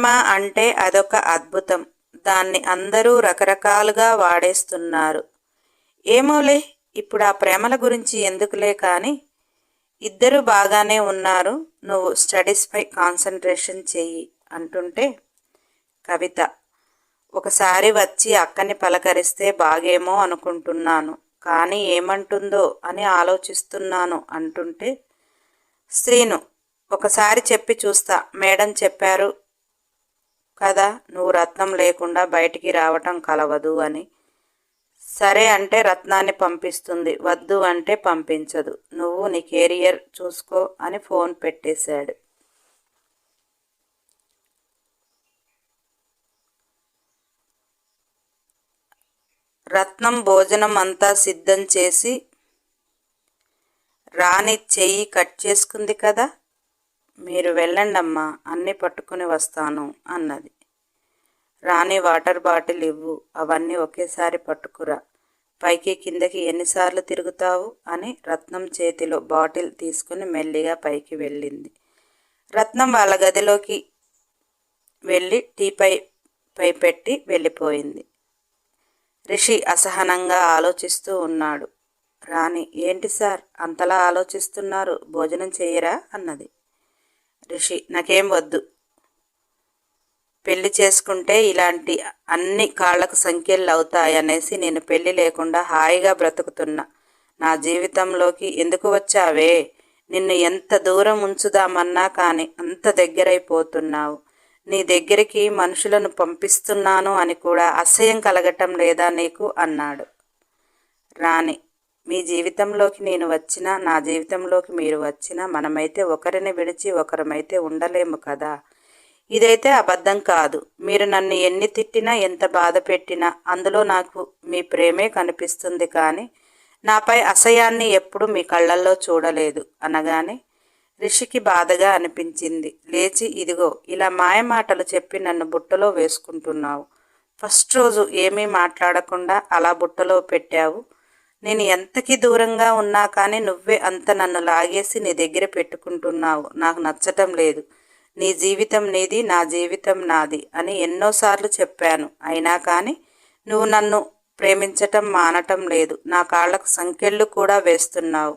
Cinema అంటే అదొక అద్భుతం. దాన్ని అందరూ రకరకాలుగా వాడేస్తున్నారు. ఏమోలే ఇప్పుడు ఆ ప్రేమల గురించి ఎందుకులే కానీ ఇద్దరు బాగానే ఉన్నారు. నువ్వు స్టడీస్పై కాన్సన్ట్రేషన్ చెయ్యి అంటుంటే కవిత ఒకసారి వచ్చి అక్కని పలకరిస్తే బాగేమో అనుకుంటున్నాను. కానీ ఏమంటుందో అని ఆలోచిస్తున్నాను అంటుంటే శ్రీను ఒకసారి చెప్పి చూస్తా. మేడం చెప్పారు కదా నువ్వు రత్నం లేకుండా బయటికి రావటం కలవదు అని. సరే అంటే రత్నాన్ని పంపిస్తుంది వద్దు అంటే పంపించదు. నువ్వు నీ కెరియర్ చూసుకో అని ఫోన్ పెట్టేశాడు. రత్నం భోజనం అంతా సిద్ధం చేసి రాణి చెయ్యి కట్ చేసుకుంది కదా? మీరు వెళ్ళండమ్మా అన్నీ పట్టుకుని వస్తాను అన్నది. రాణి వాటర్ బాటిల్ ఇవ్వు అవన్నీ ఒకేసారి పట్టుకురా. పైకి కిందకి ఎన్నిసార్లు తిరుగుతావు అని రత్నం చేతిలో బాటిల్ తీసుకుని మెల్లిగా పైకి వెళ్ళింది. రత్నం వాళ్ళ గదిలోకి వెళ్ళి టీపై పై పెట్టి వెళ్ళిపోయింది. రిషి అసహనంగా ఆలోచిస్తూ ఉన్నాడు. రాణి ఏంటి సార్? అంతలా ఆలోచిస్తున్నారు? భోజనం చేయరా? అన్నది. ఋషి నాకేం వద్దు. పెళ్ళి చేసుకుంటే ఇలాంటి అన్ని కాళ్ళకు సంఖ్యలు అవుతాయనేసి నేను పెళ్ళి లేకుండా హాయిగా బ్రతుకుతున్నా. నా జీవితంలోకి ఎందుకు వచ్చావే? నిన్ను ఎంత దూరం ఉంచుదామన్నా కానీ అంత దగ్గరైపోతున్నావు. నీ దగ్గరికి మనుషులను పంపిస్తున్నాను అని కూడా అసహ్యం కలగటం లేదా నీకు? అన్నాడు. రాణి మీ జీవితంలోకి నేను వచ్చినా నా జీవితంలోకి మీరు వచ్చినా మనమైతే ఒకరిని విడిచి ఒకరమైతే ఉండలేము కదా. ఇదైతే అబద్ధం కాదు. మీరు నన్ను ఎన్ని తిట్టినా ఎంత బాధ పెట్టినా అందులో నాకు మీ ప్రేమే కనిపిస్తుంది కానీ నాపై అసహ్యాన్ని ఎప్పుడు మీ కళ్ళల్లో చూడలేదు అనగానే రిషికి బాధగా అనిపించింది. లేచి ఇదిగో ఇలా మాయమాటలు చెప్పి నన్ను బుట్టలో వేసుకుంటున్నావు. ఫస్ట్ రోజు ఏమీ మాట్లాడకుండా అలా బుట్టలో పెట్టావు. నేను ఎంతకి దూరంగా ఉన్నా కానీ నువ్వే అంత నన్ను లాగేసి నీ దగ్గర పెట్టుకుంటున్నావు. నాకు నచ్చటం లేదు. నీ జీవితం నీది నా జీవితం నాది అని ఎన్నోసార్లు చెప్పాను. అయినా కానీ నువ్వు నన్ను ప్రేమించటం మానటం లేదు. నా కాళ్ళకు సంఖ్యలు కూడా వేస్తున్నావు.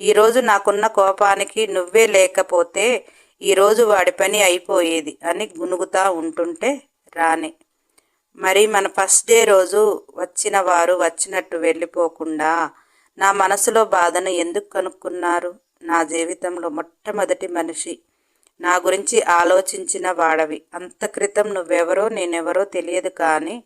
ఈరోజు నాకున్న కోపానికి నువ్వే లేకపోతే ఈరోజు వాడి పని అయిపోయేది అని గునుగుతా ఉంటుంటే రాని. మరి మన ఫస్ట్ డే రోజు వచ్చిన వారు వచ్చినట్టు వెళ్ళిపోకుండా నా మనసులో బాధను ఎందుకు కనుక్కున్నారు? నా జీవితంలో మొట్టమొదటి మనిషి. నా గురించి ఆలోచించిన వాడవి. అంత క్రితం నువ్వెవరో నేనెవరో తెలియదు కానీ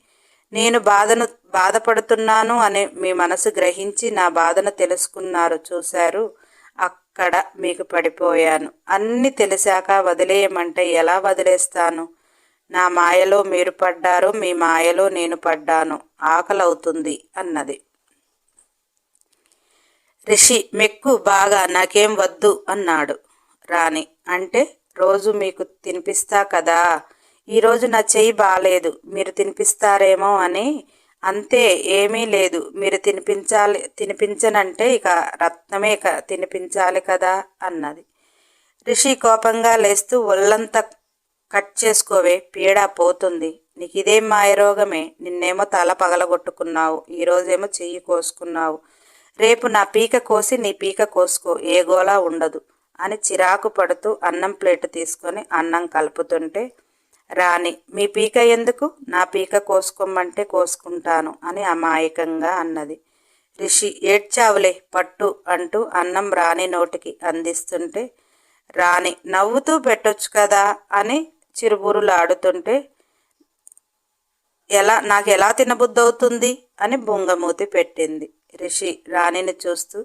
నేను బాధను బాధపడుతున్నాను అని మీ మనసు గ్రహించి నా బాధను తెలుసుకున్నారు. చూశారు? అక్కడ మీకు పడిపోయాను. అన్ని తెలిసాక వదిలేయమంటే ఎలా వదిలేస్తాను? నా మాయలో మీరు పడ్డారు మీ మాయలో నేను పడ్డాను. ఆకలవుతుంది అన్నది. రిషి మెక్కు బాగా నాకేం వద్దు అన్నాడు. రాణి అంటే రోజు మీకు తినిపిస్తా కదా? ఈరోజు నా చెయ్యి బాగాలేదు మీరు తినిపిస్తారేమో అని. అంతే ఏమీ లేదు మీరు తినిపించాలి తినిపించనంటే ఇక రత్నమే తినిపించాలి కదా అన్నది. రిషి కోపంగా లేస్తూ ఒళ్ళంతా కట్ చేసుకోవే పీడ పోతుంది. నీకు ఇదేం మాయరోగమే నిన్నేమో తల పగలగొట్టుకున్నావు ఈరోజేమో చెయ్యి కోసుకున్నావు. రేపు నా పీక కోసి నీ పీక కోసుకో ఏ గోలా ఉండదు. అని చిరాకు పడుతూ అన్నం ప్లేట్ తీసుకొని అన్నం కలుపుతుంటే రాణి మీ పీక ఎందుకు? నా పీక కోసుకోమంటే కోసుకుంటాను అని అమాయకంగా అన్నది. రిషి ఏడ్చావులే పట్టు అంటూ అన్నం రాణి నోటికి అందిస్తుంటే రాణి నవ్వుతూ పెట్టొచ్చు కదా అని చిరుబురులాడుతుంటే ఎలా నాకు ఎలా తినబుద్ధవుతుంది? అని బొంగమూతి పెట్టింది. రిషి రాణిని చూస్తూ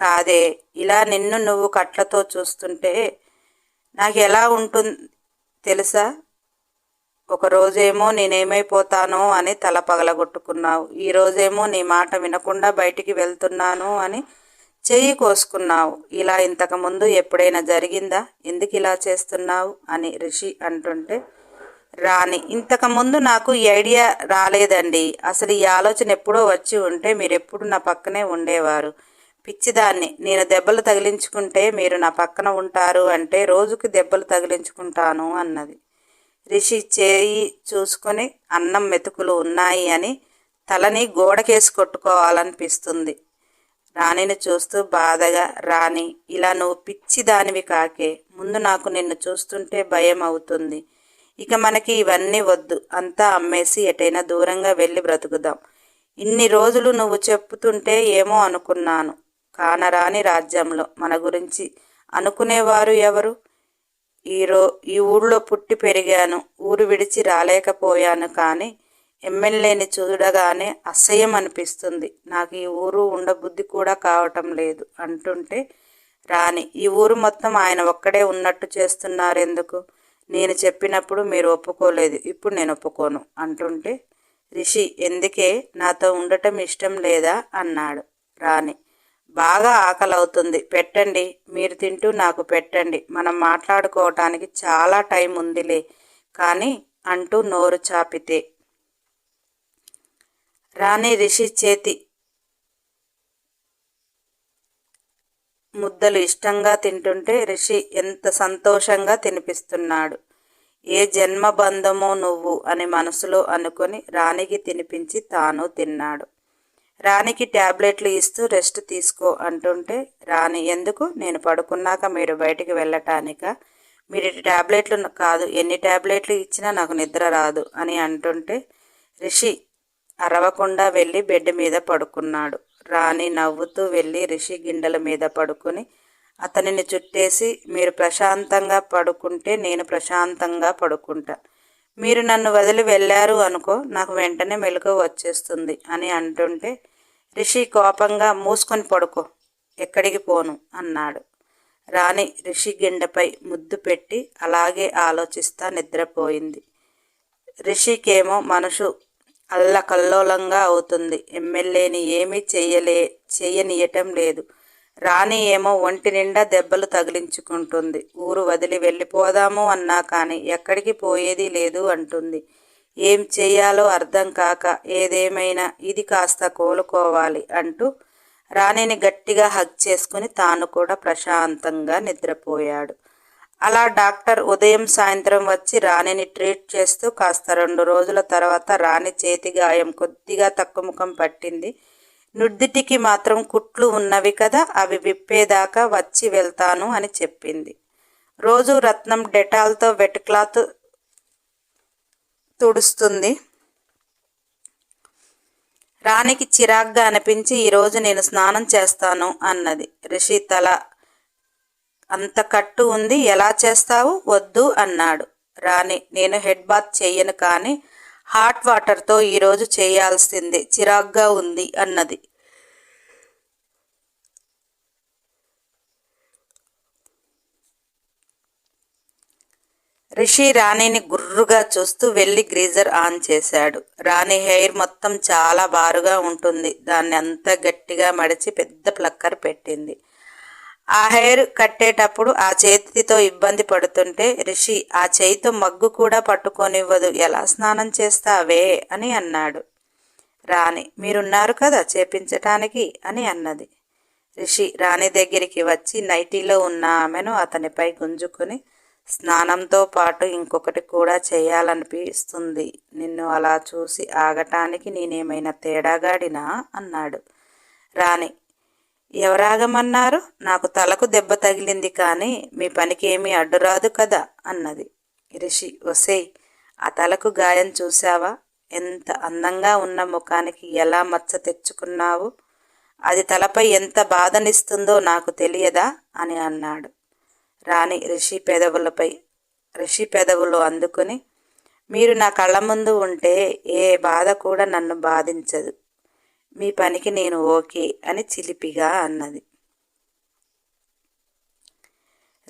కాదే ఇలా నిన్ను నువ్వు కట్లతో చూస్తుంటే నాకు ఎలా ఉంటుంది తెలుసా? ఒకరోజేమో నేనేమైపోతానో అని తల పగలగొట్టుకున్నావు. ఈ రోజేమో నీ మాట వినకుండా బయటికి వెళ్తున్నాను అని చెయ్యి కోసుకున్నావు. ఇలా ఇంతకుముందు ఎప్పుడైనా జరిగిందా? ఎందుకు ఇలా చేస్తున్నావు? అని రిషి అంటుంటే రాని ఇంతకుముందు నాకు ఈ ఐడియా రాలేదండి. అసలు ఈ ఆలోచన ఎప్పుడో వచ్చి ఉంటే మీరు ఎప్పుడు నా పక్కనే ఉండేవారు. పిచ్చిదాన్ని నేను దెబ్బలు తగిలించుకుంటే మీరు నా పక్కన ఉంటారు అంటే రోజుకి దెబ్బలు తగిలించుకుంటాను అన్నది. రిషి చేయి చూసుకొని అన్నం మెతుకులు ఉన్నాయి అని తలని గోడకేసి కొట్టుకోవాలనిపిస్తుంది. రాణిని చూస్తూ బాధగా రాణి ఇలా నువ్వు పిచ్చి దానివి కాకే. ముందు నాకు నిన్ను చూస్తుంటే భయం అవుతుంది. ఇక మనకి ఇవన్నీ వద్దు. అంతా అమ్మేసి ఎటైనా దూరంగా వెళ్ళి బ్రతుకుదాం. ఇన్ని రోజులు నువ్వు చెప్పుతుంటే ఏమో అనుకున్నాను. కానరాని రాజ్యంలో మన గురించి అనుకునేవారు ఎవరు? ఈరో ఈ ఊళ్ళో పుట్టి పెరిగాను. ఊరు విడిచి రాలేకపోయాను కానీ ఎమ్మెల్యేని చూడగానే అసహ్యం అనిపిస్తుంది నాకు ఈ ఊరు ఉండబుద్ధి కూడా కావటం లేదు అంటుంటే రాణి ఈ ఊరు మొత్తం ఆయన ఒక్కడే ఉన్నట్టు చేస్తున్నారు ఎందుకు నేను చెప్పినప్పుడు మీరు ఒప్పుకోలేదు. ఇప్పుడు నేను ఒప్పుకోను అంటుంటే రిషి ఎందుకే? నాతో ఉండటం ఇష్టం లేదా? అన్నాడు రాణి. బాగా ఆకలి అవుతుంది పెట్టండి. మీరు తింటూ నాకు పెట్టండి. మనం మాట్లాడుకోవటానికి చాలా టైం ఉందిలే కానీ అంటూ నోరు చాపితే రాణి రిషి చేతి ముద్దలు ఇష్టంగా తింటుంటే రిషి ఎంత సంతోషంగా తినిపిస్తున్నాడు. ఏ జన్మ బంధమో నువ్వు అని మనసులో అనుకొని రాణికి తినిపించి తాను తిన్నాడు. రాణికి ట్యాబ్లెట్లు ఇస్తూ రెస్ట్ తీసుకో అంటుంటే రాణి ఎందుకు? నేను పడుకున్నాక మీరు బయటికి వెళ్ళటానిక? మీరు ట్యాబ్లెట్లు కాదు ఎన్ని ట్యాబ్లెట్లు ఇచ్చినా నాకు నిద్ర రాదు అని అంటుంటే రిషి అరవకుండా వెళ్ళి బెడ్ మీద పడుకున్నాడు. రాణి నవ్వుతూ వెళ్ళి రిషి గిండెల మీద పడుకుని అతనిని చుట్టేసి మీరు ప్రశాంతంగా పడుకుంటే నేను ప్రశాంతంగా పడుకుంటా. మీరు నన్ను వదిలి వెళ్ళారు అనుకో నాకు వెంటనే మెలకు వచ్చేస్తుంది అని అంటుంటే రిషి కోపంగా మూసుకొని పడుకో ఎక్కడికి పోను అన్నాడు. రాణి రిషి గిండెపై ముద్దు పెట్టి అలాగే ఆలోచిస్తా నిద్రపోయింది. రిషికేమో మనసు అల్లకల్లోలంగా అవుతుంది. ఎమ్మెల్యేని ఏమీ చెయ్యలే చెయ్యనియటం లేదు. రాణి ఏమో ఒంటి నిండా దెబ్బలు తగిలించుకుంటుంది. ఊరు వదిలి వెళ్ళిపోదాము అన్నా కానీ ఎక్కడికి పోయేది లేదు అంటుంది. ఏం చేయాలో అర్థం కాక ఏదేమైనా ఇది కాస్త కోలుకోవాలి అంటూ రాణిని గట్టిగా హగ్ చేసుకుని తాను కూడా ప్రశాంతంగా నిద్రపోయాడు. అలా డాక్టర్ ఉదయం సాయంత్రం వచ్చి రాణిని ట్రీట్ చేస్తూ కాస్త రెండు రోజుల తర్వాత రాణి చేతి గాయం కొద్దిగా తక్కువముఖం పట్టింది. నుడ్డిటికి మాత్రం కుట్లు ఉన్నవి కదా అవి విప్పేదాకా వచ్చి వెళ్తాను అని చెప్పింది. రోజు రత్నం డెటాల్తో వెట్ క్లాత్ తుడుస్తుంది. రాణికి చిరాగ్గా అనిపించి ఈరోజు నేను స్నానం చేస్తాను అన్నది. రిషి తల అంత కట్టు ఉంది ఎలా చేస్తావు? వద్దు అన్నాడు. రాణి నేను హెడ్ బాత్ చెయ్యను కానీ హాట్ వాటర్తో ఈరోజు చేయాల్సిందే చిరాగ్గా ఉంది అన్నది. రిషి రాణిని గుర్రుగా చూస్తూ వెళ్ళి గ్రీజర్ ఆన్ చేశాడు. రాణి హెయిర్ మొత్తం చాలా బారుగా ఉంటుంది. దాన్ని అంతా గట్టిగా మడిచి పెద్ద ప్లక్కర్ పెట్టింది. ఆ హెయిర్ కట్టేటప్పుడు ఆ చేతితో ఇబ్బంది పడుతుంటే రిషి ఆ చేయితో మగ్గు కూడా పట్టుకొనివ్వదు. ఎలా స్నానం చేస్తావే? అని అన్నాడు. రాణి మీరున్నారు కదా చేపించటానికి? అని అన్నది. రిషి రాణి దగ్గరికి వచ్చి నైటీలో ఉన్న ఆమెను అతనిపై గుంజుకొని స్నానంతో పాటు ఇంకొకటి కూడా చేయాలనిపిస్తుంది. నిన్ను అలా చూసి ఆగటానికి నేనేమైనా తేడాగాడినా? అన్నాడు. రాణి ఎవరాగమన్నారు? నాకు తలకు దెబ్బ తగిలింది కానీ మీ పనికి ఏమీ అడ్డురాదు కదా అన్నది. రిషి ఒసేయ్ ఆ తలకు గాయం చూశావా? ఎంత అందంగా ఉన్న ముఖానికి ఎలా మచ్చ తెచ్చుకున్నావు? అది తలపై ఎంత బాధనిస్తుందో నాకు తెలియదా? అని అన్నాడు. రాణి రిషి పెదవులపై రిషి పెదవులు అందుకుని మీరు నా కళ్ళ ముందు ఉంటే ఏ బాధ కూడా నన్ను బాధించదు. మీ పనికి నేను ఓకే అని చిలిపిగా అన్నది.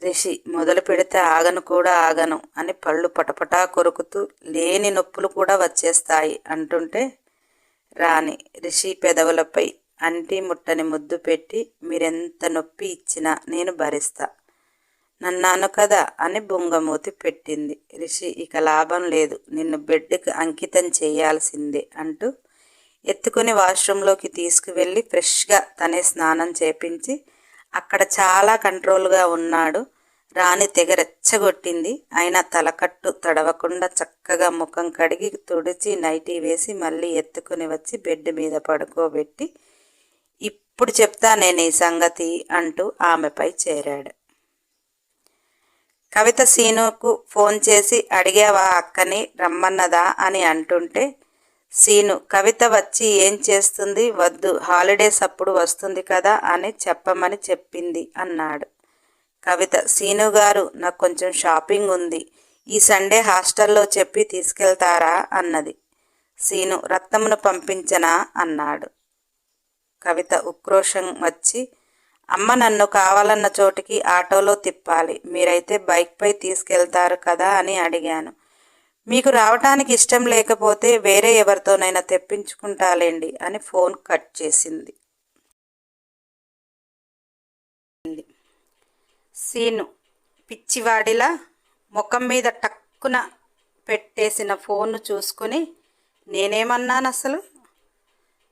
రిషి మొదలు పెడితే ఆగను కూడా ఆగను అని పళ్ళు పటపటా కొరుకుతూ లేని నొప్పులు కూడా వచ్చేస్తాయి అంటుంటే రాణి రిషి పెదవులపై అంటి ముట్టని ముద్దు పెట్టి మీరెంత నొప్పి ఇచ్చినా నేను భరిస్తా. నన్నాను కదా అని బొంగమూతి పెట్టింది. రిషి ఇక లాభం లేదు. నిన్ను బిడ్డకు అంకితం చేయాల్సిందే అంటూ ఎత్తుకుని వాష్రూంలోకి తీసుకువెళ్ళి ఫ్రెష్గా తనే స్నానం చేపించి అక్కడ చాలా కంట్రోల్గా ఉన్నాడు. రాణి తెగ రెచ్చగొట్టింది. అయినా తలకట్టు తడవకుండా చక్కగా ముఖం కడిగి తుడిచి నైటీ వేసి మళ్ళీ ఎత్తుకుని వచ్చి బెడ్ మీద పడుకోబెట్టి ఇప్పుడు చెప్తా నేను ఈ సంగతి అంటూ ఆమెపై చేరాడు. కవిత సీనుకు ఫోన్ చేసి అడిగావా అక్కని? రమ్మన్నదా? అని అంటుంటే సీను కవిత వచ్చి ఏం చేస్తుంది? వద్దు హాలిడేస్ అప్పుడు వస్తుంది కదా అని చెప్పమని చెప్పింది అన్నాడు. కవిత సీను గారు నాకు కొంచెం షాపింగ్ ఉంది. ఈ సండే హాస్టల్లో చెప్పి తీసుకెళ్తారా? అన్నది. సీను రత్నమును పంపించనా? అన్నాడు. కవిత ఉక్రోషం వచ్చి అమ్మ నన్ను కావాలన్న చోటికి ఆటోలో తిప్పాలి. మీరైతే బైక్పై తీసుకెళ్తారు కదా అని అడిగాను. మీకు రావటానికి ఇష్టం లేకపోతే వేరే ఎవరితోనైనా తెప్పించుకుంటాలేండి అని ఫోన్ కట్ చేసింది. సీను పిచ్చివాడిలా ముఖం మీద టక్కున పెట్టేసిన ఫోన్ను చూసుకుని నేనేమన్నాను అసలు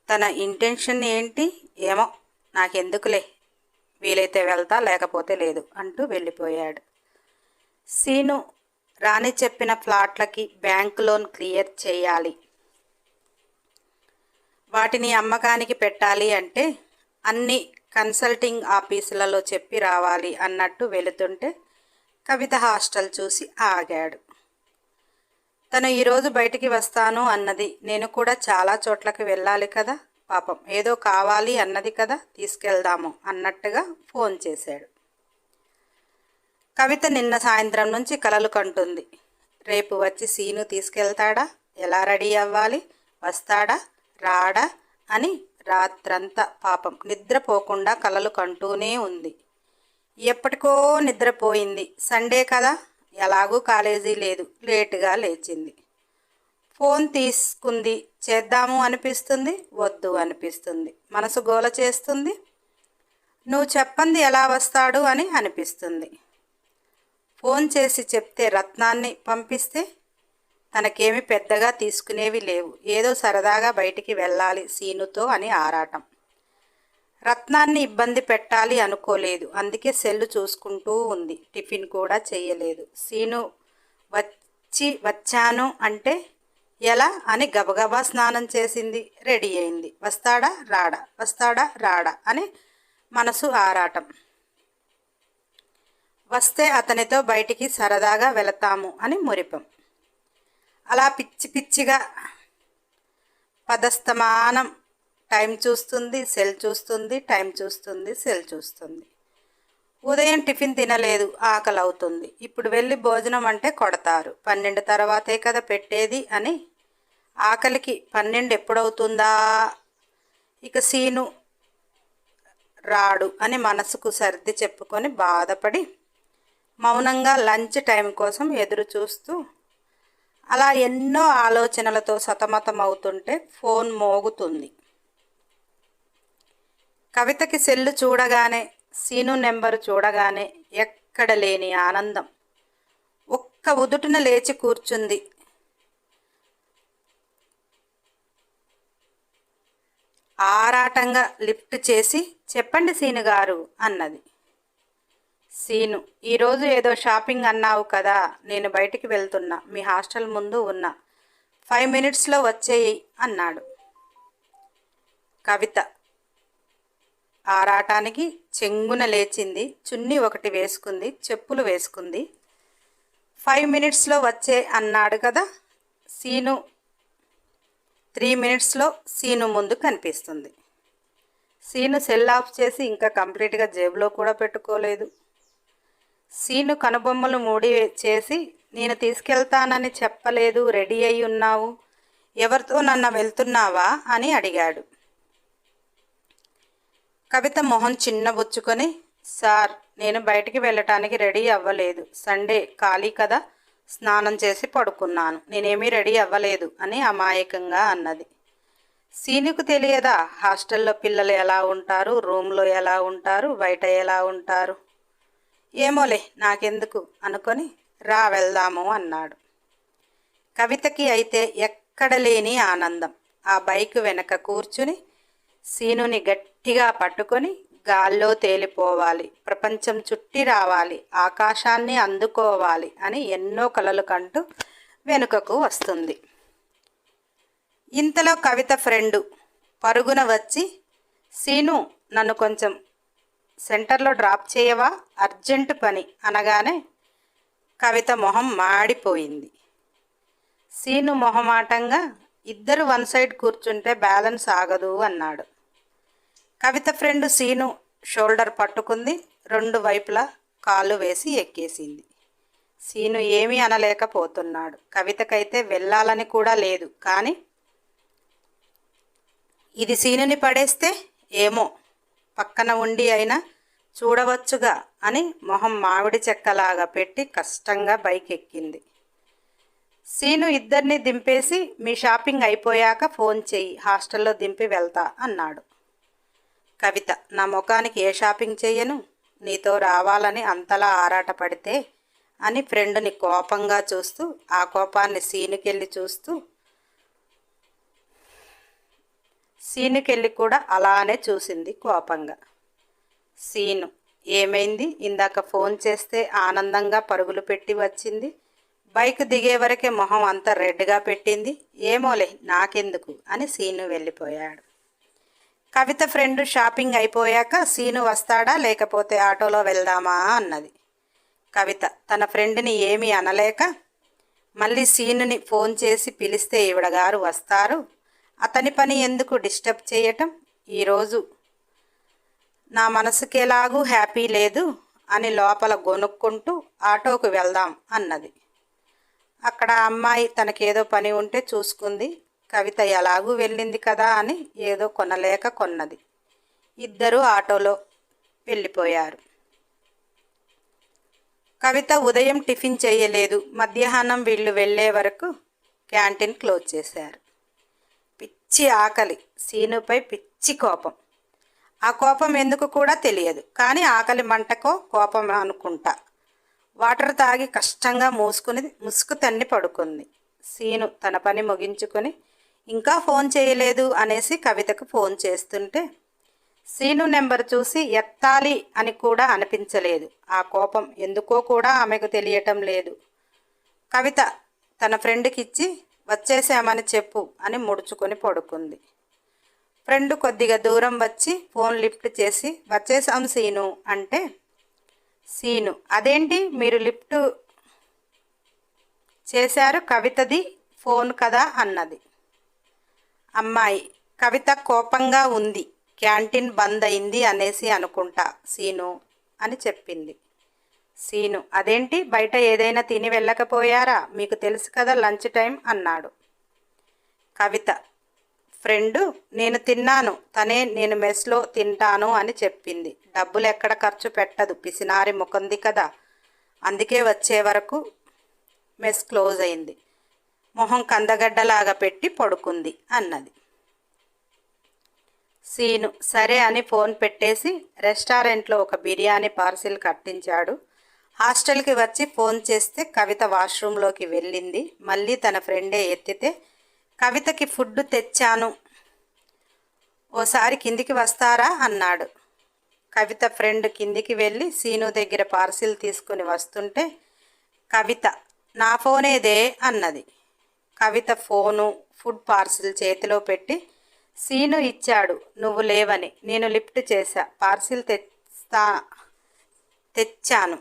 తన ఇంటెన్షన్ ఏంటి? ఏమో నాకెందుకులే వీలైతే వెళ్తా లేకపోతే లేదు అంటూ వెళ్ళిపోయాడు. సీను రాణి చెప్పిన ఫ్లాట్లకి బ్యాంక్ లోన్ క్లియర్ చేయాలి. వాటిని అమ్మకానికి పెట్టాలి అంటే అన్ని కన్సల్టింగ్ ఆఫీసులలో చెప్పి రావాలి అన్నట్టు వెళుతుంటే కవిత హాస్టల్ చూసి ఆగాడు. తను ఈరోజు బయటికి వస్తాను అన్నది నేను కూడా చాలా చోట్లకి వెళ్ళాలి కదా పాపం ఏదో కావాలి అన్నది కదా తీసుకెళ్దాము అన్నట్టుగా ఫోన్ చేశాడు. కవిత నిన్న సాయంత్రం నుంచి కలలు కంటుంది. రేపు వచ్చి సీను తీసుకెళ్తాడా? ఎలా రెడీ అవ్వాలి? వస్తాడా? రాడా? అని రాత్రంతా పాపం నిద్రపోకుండా కలలు కంటూనే ఉంది. ఎప్పటికో నిద్రపోయింది. సండే కదా? ఎలాగూ కాలేజీ లేదు. లేటుగా లేచింది. ఫోన్ తీసుకుంది. చేద్దాము అనిపిస్తుంది. వద్దు అనిపిస్తుంది. మనసు గోల చేస్తుంది. నువ్వు చెప్పంది ఎలా వస్తాడు అని అనిపిస్తుంది. ఫోన్ చేసి చెప్తే రత్నాన్ని పంపిస్తే తనకేమి పెద్దగా తీసుకునేవి లేవు. ఏదో సరదాగా బయటికి వెళ్ళాలి సీనుతో అని ఆరాటం. రత్నాన్ని ఇబ్బంది పెట్టాలి అనుకోలేదు. అందుకే సెల్లు చూసుకుంటూ ఉంది. టిఫిన్ కూడా చేయలేదు. సీను వచ్చి వచ్చాను అంటే ఎలా అని గబగబా స్నానం చేసింది. రెడీ అయింది. వస్తాడా? రాడా? వస్తాడా? రాడా? అని మనసు ఆరాటం. వస్తే అతనితో బయటికి సరదాగా వెళతాము అని మురిపం. అలా పిచ్చి పిచ్చిగా పదస్తమానం టైం చూస్తుంది సెల్ చూస్తుంది టైం చూస్తుంది సెల్ చూస్తుంది. ఉదయం టిఫిన్ తినలేదు ఆకలి అవుతుంది ఇప్పుడు వెళ్ళి భోజనం అంటే కొడతారు. పన్నెండు తర్వాతే కదా పెట్టేది అని ఆకలికి పన్నెండు ఎప్పుడవుతుందా? ఇక సీను రాడు అని మనసుకు సర్ది చెప్పుకొని బాధపడి మౌనంగా లంచ్ టైం కోసం ఎదురు చూస్తూ అలా ఎన్నో ఆలోచనలతో సతమతం అవుతుంటే ఫోన్ మోగుతుంది. కవితకి సెల్లు చూడగానే సీను నెంబరు చూడగానే ఎక్కడ లేని ఆనందం. ఒక్క ఉదుటున లేచి కూర్చుంది. ఆరాటంగా లిఫ్ట్ చేసి చెప్పండి సీను గారు అన్నది. సీను ఈరోజు ఏదో షాపింగ్ అన్నావు కదా నేను బయటికి వెళ్తున్నా మీ హాస్టల్ ముందు ఉన్నా. ఫైవ్ మినిట్స్లో వచ్చేయి అన్నాడు. కవిత ఆరాటానికి చెంగున లేచింది చున్నీ ఒకటి వేసుకుంది చెప్పులు వేసుకుంది. ఫైవ్ మినిట్స్లో వచ్చే అన్నాడు కదా సీను. త్రీ మినిట్స్లో సీను ముందు కనిపిస్తుంది. సీను సెల్ ఆఫ్ చేసి ఇంకా కంప్లీట్గా జేబులో కూడా పెట్టుకోలేదు. సీను కనుబొమ్మలు మూడి చేసి నేను తీసుకెళ్తానని చెప్పలేదు రెడీ అయి ఉన్నావు. ఎవరితో నన్ను వెళ్తున్నావా? అని అడిగాడు. కవిత మొహం చిన్నబుచ్చుకొని సార్ నేను బయటికి వెళ్ళటానికి రెడీ అవ్వలేదు. సండే ఖాళీ కదా స్నానం చేసి పడుకున్నాను. నేనేమీ రెడీ అవ్వలేదు అని అమాయకంగా అన్నది. సీనుకు తెలియదా హాస్టల్లో పిల్లలు ఎలా ఉంటారు? రూమ్లో ఎలా ఉంటారు? బయట ఎలా ఉంటారు? ఏమోలే నాకెందుకు? అనుకొని రా వెళ్దాము అన్నాడు. కవితకి అయితే ఎక్కడ లేని ఆనందం. ఆ బైక్ వెనక కూర్చుని సీనుని గట్టిగా పట్టుకొని గాల్లో తేలిపోవాలి. ప్రపంచం చుట్టి రావాలి. ఆకాశాన్ని అందుకోవాలి అని ఎన్నో కలలు కంటూ వెనుకకు వస్తుంది. ఇంతలో కవిత ఫ్రెండు పరుగున వచ్చి సీను నన్ను కొంచెం సెంటర్లో డ్రాప్ చేయవా? అర్జెంటు పని అనగానే కవిత మొహం మాడిపోయింది. సీను మొహమాటంగా ఇద్దరు వన్ సైడ్ కూర్చుంటే బ్యాలెన్స్ ఆగదు అన్నాడు. కవిత ఫ్రెండ్ సీను షోల్డర్ పట్టుకుంది రెండు వైపులా కాలు వేసి ఎక్కేసింది. సీను ఏమీ అనలేకపోతున్నాడు. కవితకైతే వెళ్ళాలని కూడా లేదు కానీ ఇది సీనుని పడేస్తే ఏమో పక్కన ఉండి అయినా చూడవచ్చుగా అని మొహం మామిడి చెక్కలాగా పెట్టి కష్టంగా బైక్ ఎక్కింది సీను ఇద్దరిని దింపేసి మీ షాపింగ్ అయిపోయాక ఫోన్ చెయ్యి హాస్టల్లో దింపి వెళ్తా అన్నాడు. కవిత నా ముఖానికి ఏ షాపింగ్ చేయను నీతో రావాలని అంతలా ఆరాటపడితే అని ఫ్రెండ్ని కోపంగా చూస్తూ ఆ కోపాన్ని సీనుకెళ్ళి చూస్తూ సీనుకెళ్ళి కూడా అలానే చూసింది కోపంగా. సీను ఏమైంది? ఇందాక ఫోన్ చేస్తే ఆనందంగా పరుగులు పెట్టి వచ్చింది. బైక్ దిగే వరకే మొహం అంతా రెడ్గా పెట్టింది. ఏమోలే నాకెందుకు? అని సీను వెళ్ళిపోయాడు. కవిత ఫ్రెండ్ షాపింగ్ అయిపోయాక సీను వస్తాడా లేకపోతే ఆటోలో వెళ్దామా అన్నది. కవిత తన ఫ్రెండ్ని ఏమీ అనలేక మళ్ళీ సీనుని ఫోన్ చేసి పిలిస్తే ఈవిడ గారు వస్తారు. అతని పని ఎందుకు డిస్టర్బ్ చేయటం? ఈరోజు నా మనసుకెలాగూ హ్యాపీ లేదు అని లోపల గొనుక్కుంటూ ఆటోకు వెళ్దాం అన్నది. అక్కడ అమ్మాయి తనకేదో పని ఉంటే చూసుకుంది. కవిత ఎలాగూ వెళ్ళింది కదా అని ఏదో కొనలేక కొన్నది. ఇద్దరూ ఆటోలో వెళ్ళిపోయారు. కవిత ఉదయం టిఫిన్ చేయలేదు. మధ్యాహ్నం వీళ్ళు వెళ్ళే వరకు క్యాంటీన్ క్లోజ్ చేశారు. పిచ్చి ఆకలి సీనుపై పిచ్చి కోపం. ఆ కోపం ఎందుకు కూడా తెలియదు కానీ ఆకలి మంటకో కోపం అనుకుంటా. వాటర్ తాగి కష్టంగా మూసుకుని ముసుగు తన్ని పడుకుంది. సీను తన పని ముగించుకొని ఇంకా ఫోన్ చేయలేదు అనేసి కవితకు ఫోన్ చేస్తుంటే సీను నెంబర్ చూసి ఎత్తాలి అని కూడా అనిపించలేదు. ఆ కోపం ఎందుకో కూడా ఆమెకు తెలియటం లేదు. కవిత తన ఫ్రెండ్కి ఇచ్చి వచ్చేసామని చెప్పు అని ముడుచుకొని పడుకుంది. ఫ్రెండ్ కొద్దిగా దూరం వచ్చి ఫోన్ లిఫ్ట్ చేసి వచ్చేసాం సీను అంటే సీను అదేంటి మీరు లిఫ్ట్ చేశారు కవితది ఫోన్ కదా అన్నది. అమ్మాయి కవిత కోపంగా ఉంది క్యాంటీన్ బంద్ అయింది అనేసి అనుకుంటా సీను అని చెప్పింది. సీను అదేంటి? బయట ఏదైనా తిని వెళ్ళకపోయారా? మీకు తెలుసు కదా లంచ్ టైం అన్నాడు. కవిత ఫ్రెండు నేను తిన్నాను. తనే నేను మెస్లో తింటాను అని చెప్పింది. డబ్బులు ఎక్కడ ఖర్చు పెట్టదు. పిసినారి ముఖంది కదా. అందుకే వచ్చే వరకు మెస్ క్లోజ్ అయింది. మొహం కందగడ్డలాగా పెట్టి పడుకుంది అన్నది. సీను సరే అని ఫోన్ పెట్టేసి రెస్టారెంట్లో ఒక బిర్యానీ పార్సిల్ కట్టించాడు. హాస్టల్కి వచ్చి ఫోన్ చేస్తే కవిత వాష్రూమ్లోకి వెళ్ళింది. మళ్ళీ తన ఫ్రెండే ఎత్తితే కవితకి ఫుడ్ తెచ్చాను. ఓసారి కిందికి వస్తారా? అన్నాడు. కవిత ఫ్రెండ్ కిందికి వెళ్ళి సీను దగ్గర పార్సిల్ తీసుకుని వస్తుంటే కవిత నా ఫోనేదే అన్నది. కవిత ఫోను ఫుడ్ పార్సిల్ చేతిలో పెట్టి సీను ఇచ్చాడు నువ్వు లేవని నేను లిఫ్ట్ చేశా పార్సిల్ తెస్తా తెచ్చాను.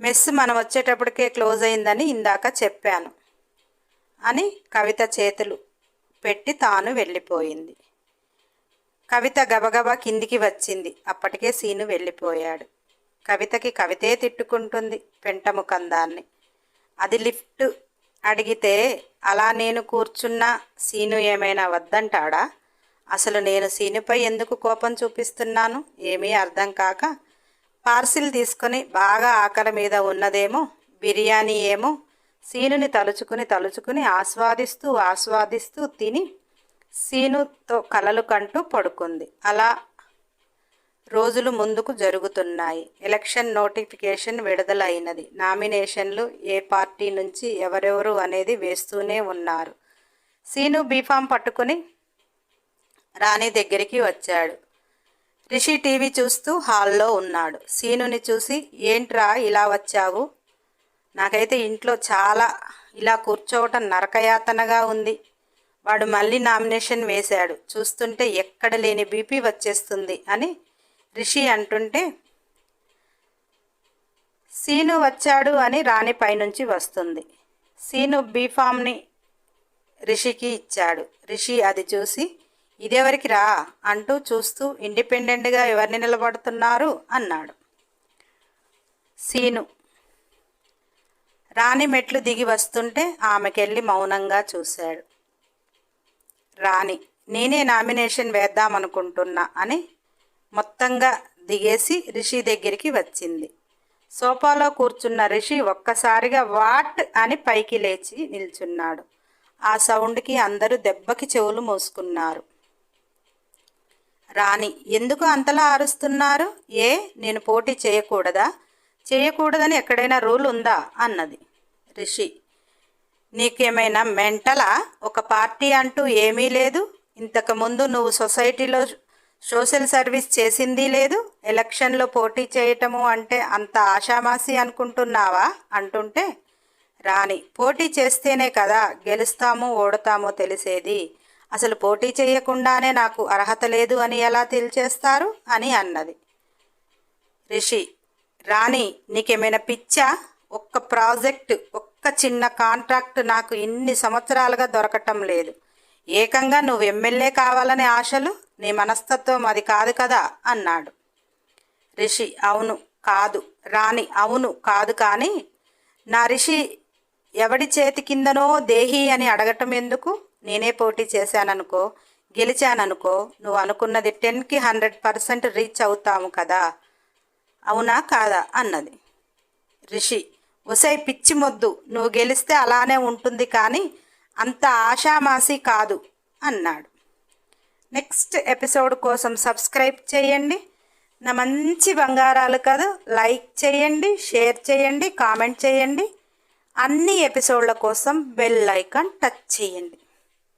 మెస్ మనం వచ్చేటప్పటికే క్లోజ్ అయిందని ఇందాక చెప్పాను. అని కవిత చేతులు పెట్టి తాను వెళ్ళిపోయింది. కవిత గబగబా కిందికి వచ్చింది. అప్పటికే సీను వెళ్ళిపోయాడు. కవితకి కవితే తిట్టుకుంటుంది పెంటముఖందాన్ని అది లిఫ్ట్ అడిగితే అలా నేను కూర్చున్నా సీను ఏమైనా వద్దంటాడా? అసలు నేను సీనుపై ఎందుకు కోపం చూపిస్తున్నాను? ఏమీ అర్థం కాక పార్సిల్ తీసుకొని బాగా ఆకలి మీద ఉన్నదేమో బిర్యానీ ఏమో సీనుని తలుచుకుని తలుచుకుని ఆస్వాదిస్తూ ఆస్వాదిస్తూ తిని సీనుతో కలలు కంటూ పడుకుంది. అలా రోజులు ముందుకు జరుగుతున్నాయి. ఎలక్షన్ నోటిఫికేషన్ విడుదలైనది. నామినేషన్లు ఏ పార్టీ నుంచి ఎవరెవరు అనేది వేస్తూనే ఉన్నారు. సీను బీఫామ్ పట్టుకుని రాణి దగ్గరికి వచ్చాడు. రిషి టీవీ చూస్తూ హాల్లో ఉన్నాడు. సీనుని చూసి ఏంట్రా ఇలా వచ్చావు? నాకైతే ఇంట్లో చాలా ఇలా కూర్చోవటం నరకయాతనగా ఉంది. వాడు మళ్ళీ నామినేషన్ వేశాడు. చూస్తుంటే ఎక్కడ లేని బీపీ వచ్చేస్తుంది అని రిషి అంటుంటే సీను వచ్చాడు అని రాణి పైనుంచి వస్తుంది. సీను బీఫామ్ని రిషికి ఇచ్చాడు. రిషి అది చూసి ఇదేవరికి రా అంటూ చూస్తూ ఇండిపెండెంట్గా ఎవరిని నిలబడుతున్నారు అన్నాడు. సీను. రాణి మెట్లు దిగి వస్తుంటే ఆమెకెళ్ళి మౌనంగా చూశాడు. రాణి నేనే నామినేషన్ వేద్దామనుకుంటున్నా అని మొత్తంగా దిగేసి రిషి దగ్గరికి వచ్చింది. సోఫాలో కూర్చున్న రిషి ఒక్కసారిగా వాట్ అని పైకి లేచి నిల్చున్నాడు. ఆ సౌండ్కి అందరూ దెబ్బకి చెవులు మూసుకున్నారు. రాణి ఎందుకు అంతలా అరుస్తున్నారు? ఏ నేను పోటీ చేయకూడదా? చేయకూడదని ఎక్కడైనా రూల్ ఉందా? అన్నది. రిషి నీకేమైనా మెంటలా? ఒక పార్టీ అంటూ ఏమీ లేదు. ఇంతకుముందు నువ్వు సొసైటీలో సోషల్ సర్వీస్ చేసింది లేదు. ఎలక్షన్లో పోటీ చేయటము అంటే అంత ఆషామాసి అనుకుంటున్నావా? అంటుంటే రాణి పోటీ చేస్తేనే కదా గెలుస్తాము ఓడతామో తెలిసేది. అసలు పోటీ చేయకుండానే నాకు అర్హత లేదు అని ఎలా తెలిచేస్తారు? అని అన్నది. రిషి రాణి నీకేమైనా పిచ్చా? ఒక్క ప్రాజెక్ట్ ఒక్క చిన్న కాంట్రాక్ట్ నాకు ఇన్ని సంవత్సరాలుగా దొరకటం లేదు. ఏకంగా నువ్వు ఎమ్మెల్యే కావాలనే ఆశలు నీ మనస్తత్వం అది కాదు కదా? అన్నాడు. రిషి అవును కాదు. రాణి అవును కాదు కానీ నా రిషి ఎవడి చేతి కిందనో దేహి అని అడగటం ఎందుకు? నేనే పోటీ చేశాననుకో గెలిచాననుకో నువ్వు అనుకున్నది టెన్కి హండ్రెడ్ పర్సెంట్ రీచ్ అవుతాము కదా. అవునా కాదా? అన్నది. రిషి ఒసై పిచ్చి మొద్దు నువ్వు గెలిస్తే అలానే ఉంటుంది కానీ అంత ఆషామాసి కాదు అన్నాడు. నెక్స్ట్ ఎపిసోడ్ కోసం సబ్స్క్రైబ్ చేయండి. నా మంచి బంగారాలు కదా లైక్ చేయండి షేర్ చేయండి కామెంట్ చేయండి. అన్ని ఎపిసోడ్ల కోసం బెల్ ఐకాన్ టచ్ చేయండి.